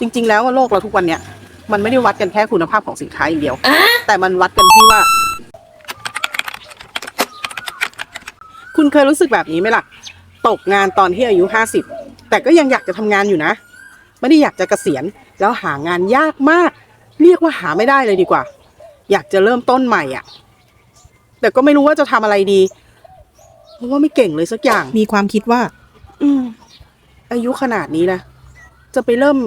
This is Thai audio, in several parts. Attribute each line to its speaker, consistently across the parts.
Speaker 1: จริง ๆ แล้วโลกเราทุกวันเนี้ยมันไม่ได้วัดกันแค่คุณภาพของสินค้าอย่างเดียว แต่มันวัดกันที่ว่า คุณเคยรู้สึกแบบนี้ไหมล่ะ ตกงานตอนที่อายุห้าสิบแต่ก็ยังอยากจะทำงานอยู่นะ ไม่ได้อยากจะเกษียณแล้วหางานยากมาก เรียกว่าหาไม่ได้เลยดีกว่า อยากจะเริ่มต้นใหม่อะ แต่ก็ไม่รู้ว่าจะทำอะไรดีเพราะว่าไม่เก่งเลยสักอย่างมีความคิดว่า อืมอายุขนาดนี้นะจะไปเริ่ม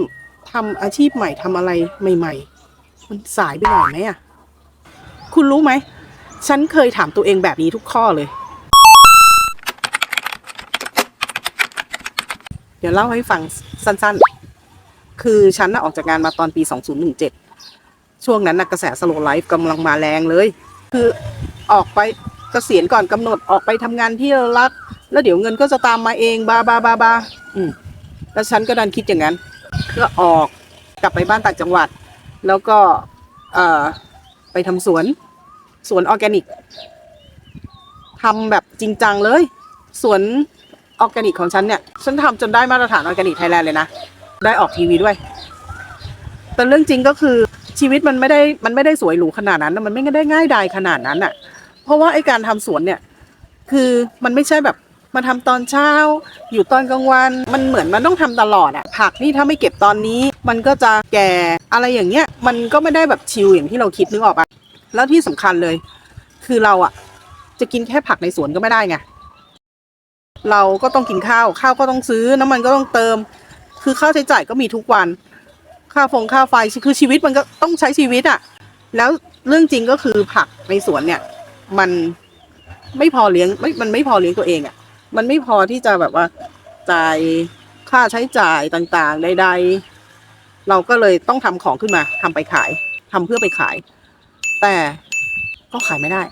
Speaker 1: ทำอาชีพใหม่ทำอะไรใหม่ ๆ มันสายไปหน่อยไหมอะ คุณรู้ไหม ฉันเคยถามตัวเองแบบนี้ทุกข้อเลย เดี๋ยวเล่าให้ฟังสั้นๆ คือฉันน่ะออกจากงานมาตอนปี 2017 ช่วงนั้นนะกระแสสโลไลฟ์กำลังมาแรงเลย คือออกไปเกษียณก่อนกำหนดออกไปทำงานที่รารักแล้วเดี๋ยวเงินก็จะตามมาเองบาบาบาบาอืมแล้วฉันก็ดันคิดอย่างนั้น ก็อออกกลับไปบ้านต่างจังหวัด แล้วก็เออไปทำสวนสวนออร์แกนิกทำแบบจริงจังเลย สวนออร์แกนิกของฉันเนี่ย ฉันทำจนได้มาตรฐานออร์แกนิกไทยแลนด์เลยนะ ได้ออกทีวีด้วย แต่เรื่องจริงก็คือชีวิตมันไม่ได้มันไม่ได้สวยหรูขนาดนั้น มันไม่ได้ง่ายดายขนาดนั้นอะ เพราะว่าไอการทำสวนเนี่ย คือมันไม่ใช่แบบ มาทำตอนเช้า อยู่ตอนกลางวัน มันเหมือนมันต้องทำตลอดอะผักนี่ถ้าไม่เก็บตอนนี้ มันก็จะแก่อะไรอย่างเงี้ย มันก็ไม่ได้แบบชิลอย่างที่เราคิดนึกออกปะแล้วที่สำคัญเลย คือเราอะจะกินแค่ผักในสวนก็ไม่ได้ไงเราก็ต้องกินข้าวข้าวก็ต้องซื้อน้ำมันก็ต้องเติม คือค่าใช้จ่ายก็มีทุกวัน ค่าฟงค่าไฟคือชีวิตมันก็ต้องใช้ชีวิตอะแล้วเรื่องจริงก็คือผักในสวนเนี่ย มันไม่พอเลี้ยงไม่มันไม่พอเลี้ยงตัวเองอะ มันไม่พอที่จะแบบว่าจ่ายค่าใช้จ่ายต่างๆใดๆ เราก็เลยต้องทำของขึ้นมาทำไปขายทำเพื่อไปขาย แต่ก็ขายไม่ได้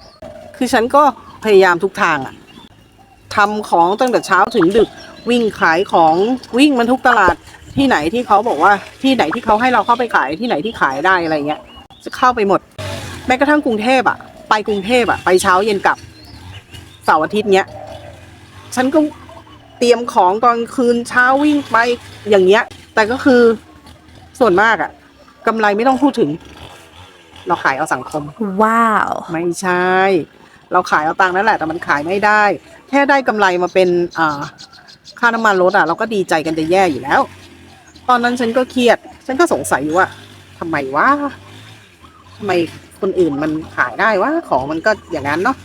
Speaker 1: คือฉันก็พยายามทุกทางอะ่ะทำของตั้งแต่เช้าถึงดึกวิ่งขายของวิ่งมันทุกตลาดที่ไหนที่เขาบอกว่าที่ไหนที่เขาให้เราเข้าไปขายที่ไหนที่ขายได้อะไรเงี้ย จะเข้าไปหมด แม้กระทั่งกรุงเทพอะไปกรุงเทพอะไปเช้าเย็นกลับเสาร์อาทิตย์เนี้ย ฉันก็เตรียมของตอนคืนเช้าวิ่งไปอย่างเงี้ย แต่ก็คือส่วนมากอะกำไรไม่ต้องพูดถึง เราขายเอาสังคม
Speaker 2: Wow.
Speaker 1: ไม่ใช่ เราขายเอาตังค์นั่นแหละ แต่มันขายไม่ได้ แค่ได้กำไรมาเป็นอ่าค่าน้ำมันรถอะเราก็ดีใจกันจะแย่อยู่แล้ว ตอนนั้นฉันก็เครียด ฉันก็สงสัยอยู่ว่าทำไมวะทำไมคนอื่นมันขายได้วะของมันก็อย่างนั้นเนาะ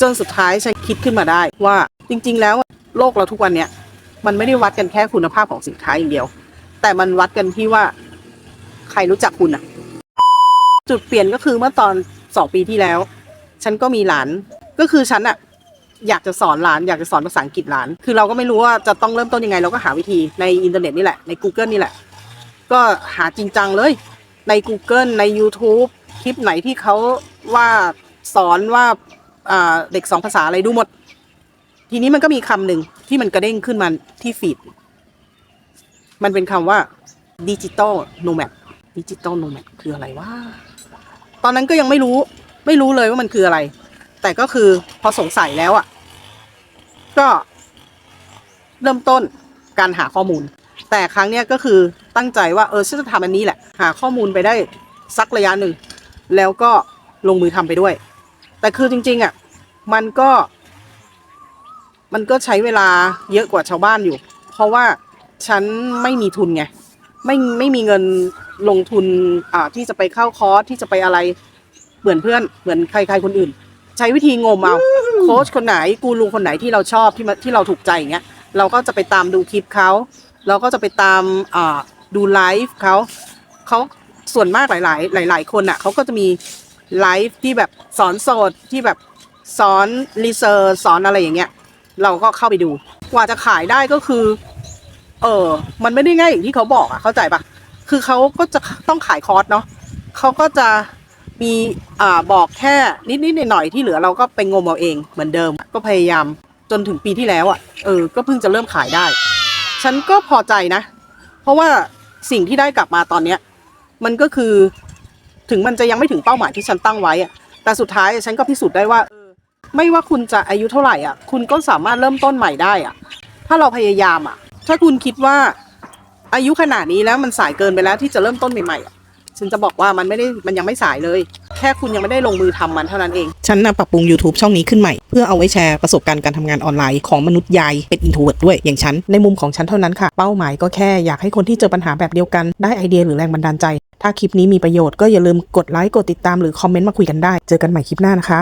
Speaker 1: จนสุดท้ายฉันคิดขึ้นมาได้ว่า จริง ๆ แล้วโลกเราทุกวันเนี้ยมันไม่ได้วัดกันแค่คุณภาพของสินค้าอย่างเดียว แต่มันวัดกันที่ว่าใครรู้จักคุณอะจุดเปลี่ยนก็คือเมื่อตอนสองปีที่แล้ว ฉันก็มีหลานก็คือฉันอะอยากจะสอนหลานอยากจะสอนภาษาอังกฤษหลาน คือเราก็ไม่รู้ว่าจะต้องเริ่มต้นยังไงเราก็หาวิธีในอินเทอร์เน็ตนี่แหละใน Google นี่แหละ ก็หาจริงจังเลยใน Google ใน YouTube คลิปไหนที่เขาว่าสอนว่าอ่าเด็กสองภาษาอะไรดูหมด ทีนี้มันก็มีคำหนึ่งที่มันกระเด้งขึ้นมาที่ฟีด มันเป็นคำว่าดิจิตอลโนแมดดิจิตอลโนแมดคืออะไรวะตอนนั้นก็ยังไม่รู้ ไม่รู้เลยว่ามันคืออะไร แต่ก็คือพอสงสัยแล้วอะ่ะ ก็เริ่มต้นการหาข้อมูล แต่ครั้งเนี้ยก็คือตั้งใจว่าเออฉันจะทำอันนี้แหละ หาข้อมูลไปได้สักระยะหนึ่ง แล้วก็ลงมือทำไปด้วย แต่คือจริง ๆอะ มันก็ มันก็ใช้เวลาเยอะกว่าชาวบ้านอยู่ เพราะว่าฉันไม่มีทุนไงไม่ไม่มีเงินลงทุนอ่าที่จะไปเข้าคอร์สที่จะไปอะไรเหมือนเพื่อนเหมือนใครๆคนอื่น ใช้วิธีงมเอาโค้ชคนไหนกูรูคนไหนที่เราชอบที่มาที่เราถูกใจอย่างเงี้ยเราก็จะไปตามดูคลิปเขาเราก็จะไปตามอ่าดูไลฟ์เขาเขาส่วนมากหลายๆ หลาย ๆ คนอะเขาก็จะมีไลฟ์ที่แบบสอนสดที่แบบสอนรีเสิร์ชสอนอะไรอย่างเงี้ย เราก็เข้าไปดู กว่าจะขายได้ก็คือ เออมันไม่ได้ง่ายอย่างที่เขาบอกอะเข้าใจปะคือเขาก็จะต้องขายคอร์สเนาะเขาก็จะมีอ่าบอกแค่นิดๆหน่อยๆที่เหลือเราก็ไปงมเอาเองเหมือนเดิม ก็พยายามจนถึงปีที่แล้วอะเออ ก็เพิ่งจะเริ่มขายได้ ฉันก็พอใจนะ เพราะว่าสิ่งที่ได้กลับมาตอนเนี้ย มันก็คือถึงมันจะยังไม่ถึงเป้าหมายที่ฉันตั้งไว้อะแต่สุดท้ายฉันก็พิสูจน์ได้ว่าเออ ไม่ว่าคุณจะอายุเท่าไหร่อะ คุณก็สามารถเริ่มต้นใหม่ได้อะ ถ้าเราพยายามอะ ถ้าคุณคิดว่าอายุขนาดนี้แล้วมันสายเกินไปแล้วที่จะเริ่มต้นใหม่ๆอะฉันจะบอกว่ามันไม่ได้มันยังไม่สายเลย แค่คุณยังไม่ได้ลงมือทำมันเท่านั้นเอง ฉันนะปรับปรุง YouTube ช่องนี้ขึ้นใหม่ เพื่อเอาไว้แชร์ประสบการณ์การทำงานออนไลน์ของมนุษย์ยายเป็นอินโทรเวิร์ดด้วยอย่างฉัน ในมุมของฉันเท่านั้นค่ะ เป้าหมายก็แค่อยากให้คนที่เจอปัญหาแบบเดียวกันได้ไอเดียหรือแรงบันดาลใจ ถ้าคลิปนี้มีประโยชน์ก็อย่าลืมกดไลค์กดติดตามหรือคอมเมนต์มาคุยกันได้ เจอกันใหม่คลิปหน้านะคะ